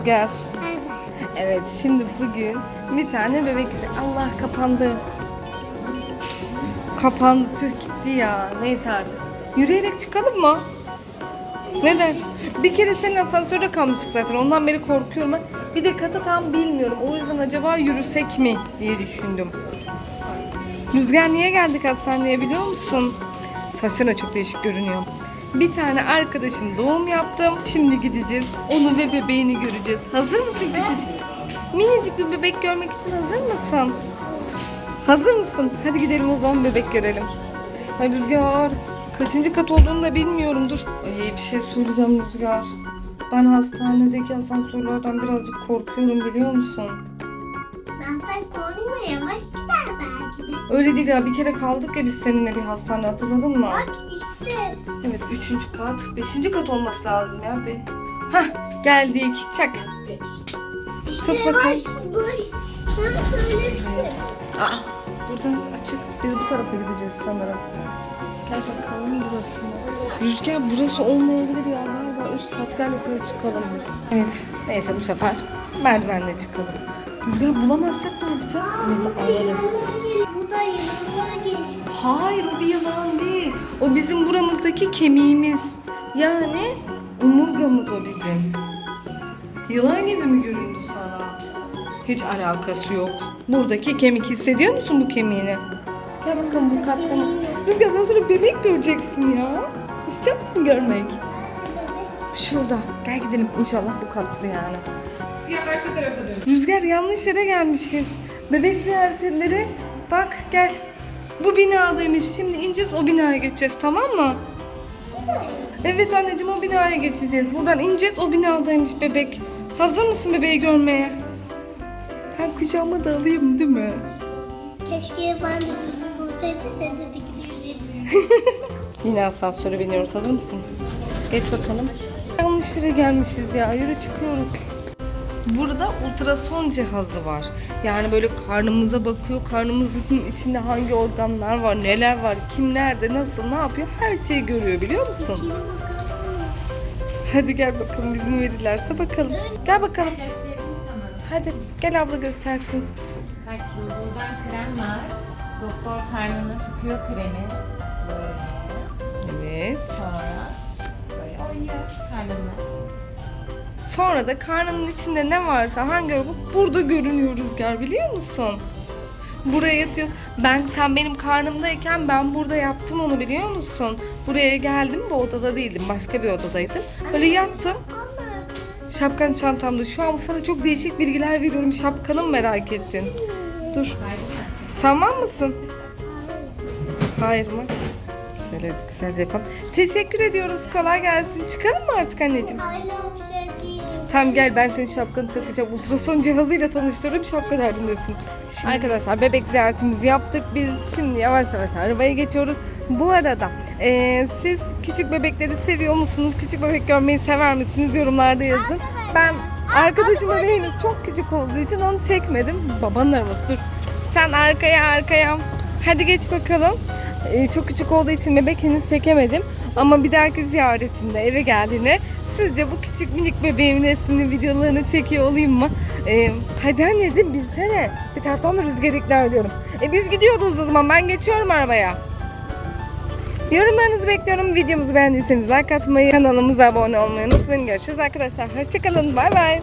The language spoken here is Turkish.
Rüzgar? Evet. Evet şimdi bugün bir tane bebek Allah kapandı. Kapandı tüh gitti ya. Neyse artık. Yürüyerek çıkalım mı? Ne der? Bir kere senin asansörde kalmıştık zaten. Ondan beri korkuyorum ben. Bir de kata tam bilmiyorum. O yüzden acaba yürüsek mi diye düşündüm. Rüzgar niye geldik hastaneye biliyor musun? Saçların çok değişik görünüyor. Bir tane arkadaşım doğum yaptım. Şimdi gideceğiz. Onu ve bebeğini göreceğiz. Hazır mısın küçücük? Minicik bir bebek görmek için hazır mısın? Hazır mısın? Hadi gidelim o zaman bebek görelim. Ay Rüzgar. Kaçıncı kat olduğunu da bilmiyorum. Dur. Ay bir şey söyleyeceğim Rüzgar. Ben hastanedeki asansörlerden birazcık korkuyorum biliyor musun? Zaten korkma yavaş gider belki de. Öyle değil ya bir kere kaldık ya biz seninle bir hastane hatırladın mı? Bak işte. Evet üçüncü kat. Beşinci kat olması lazım ya. Be. Hah geldik. Çak. İşte Tut bakalım. boş boş. Sen söylemiştin. Aa, buradan açık. Biz bu tarafa gideceğiz sanırım. Gel bakalım burası mı? Rüzgar burası olmayabilir ya galiba üst kat gel yukarı çıkalım biz. Evet neyse bu sefer merdivenle çıkalım. Rüzgar bulamazsak ne yapacağız? Biz alırız. Bu da yanına gel. Hayır o bir yılan değil. O bizim buramızdaki kemiğimiz. Yani omurgamız o bizim. Yılan gibi mi göründü sana? Hiç alakası yok. Buradaki kemik hissediyor musun bu kemiğini? Gel bakalım bu katta mı? Rüzgar sana bebek göreceksin ya. İstiyor musun görmek? Şurada. Gel gidelim. İnşallah bu kattır yani. Ya arka tarafa dön. Rüzgar yanlış yere gelmişiz. Bebek ziyaretleri. Bak gel. Bu binadaymış. Şimdi ineceğiz o binaya geçeceğiz tamam mı? Evet anneciğim o binaya geçeceğiz. Buradan ineceğiz o binadaymış bebek. Hazır mısın bebeği görmeye? Ben kucağıma da alayım değil mi? Keşke ben de sizi bulsaydı sen de. Yine asansöre biniyoruz. Hazır mısın? Geç bakalım. Yere gelmişiz ya. Yürü çıkıyoruz. Burada ultrason cihazı var. Yani böyle karnımıza bakıyor. Karnımızın içinde hangi organlar var, neler var, kim nerede, nasıl, ne yapıyor her şeyi görüyor biliyor musun? Hadi gel bakalım izin verirlerse bakalım. Gel bakalım. Hadi gel abla göstersin. Bak şimdi buradan krem var. Doktor karnına sıkıyor kremi. Böyle. Evet. Sonra böyle. Sonra da karnının içinde ne varsa hangi organ burada görünüyor Rüzgar biliyor musun? Buraya yatıyoruz. Ben sen benim karnımdayken ben burada yaptım onu biliyor musun? Buraya geldim bu odada değildim. Başka bir odadaydım. Böyle yattım. Şapkan çantamda. Şu an sana çok değişik bilgiler veriyorum. Şapkanı mı merak ettin? Dur. Tamam mısın? Hayır mı? Şöyle güzelce yapalım. Teşekkür ediyoruz. Kolay gelsin. Çıkalım mı artık anneciğim? Tamam gel ben senin şapkanı takacağım. Ultrason cihazıyla tanıştırırım şapka derdindesin. Arkadaşlar bebek ziyaretimizi yaptık. Biz şimdi yavaş yavaş arabaya geçiyoruz. Bu arada eee, siz küçük bebekleri seviyor musunuz? Küçük bebek görmeyi sever misiniz? Yorumlarda yazın. Ben arkadaşım bebeğimiz çok küçük olduğu için onu çekmedim. Babanın arabası dur. Sen arkaya arkaya. Hadi geç bakalım. Ee, çok küçük olduğu için bebek henüz çekemedim. Ama bir dahaki ziyaretimde eve geldiğinde sizce bu küçük minik bebeğimin resmini videolarını çekiyor olayım mı? Ee, hadi anneciğim bilsene. Bir taraftan da rüzgar ikna ediyorum. E biz gidiyoruz o zaman ben geçiyorum arabaya. Yorumlarınızı bekliyorum. Videomuzu beğendiyseniz like atmayı, kanalımıza abone olmayı unutmayın. Görüşürüz arkadaşlar. Hoşçakalın. Bay bay.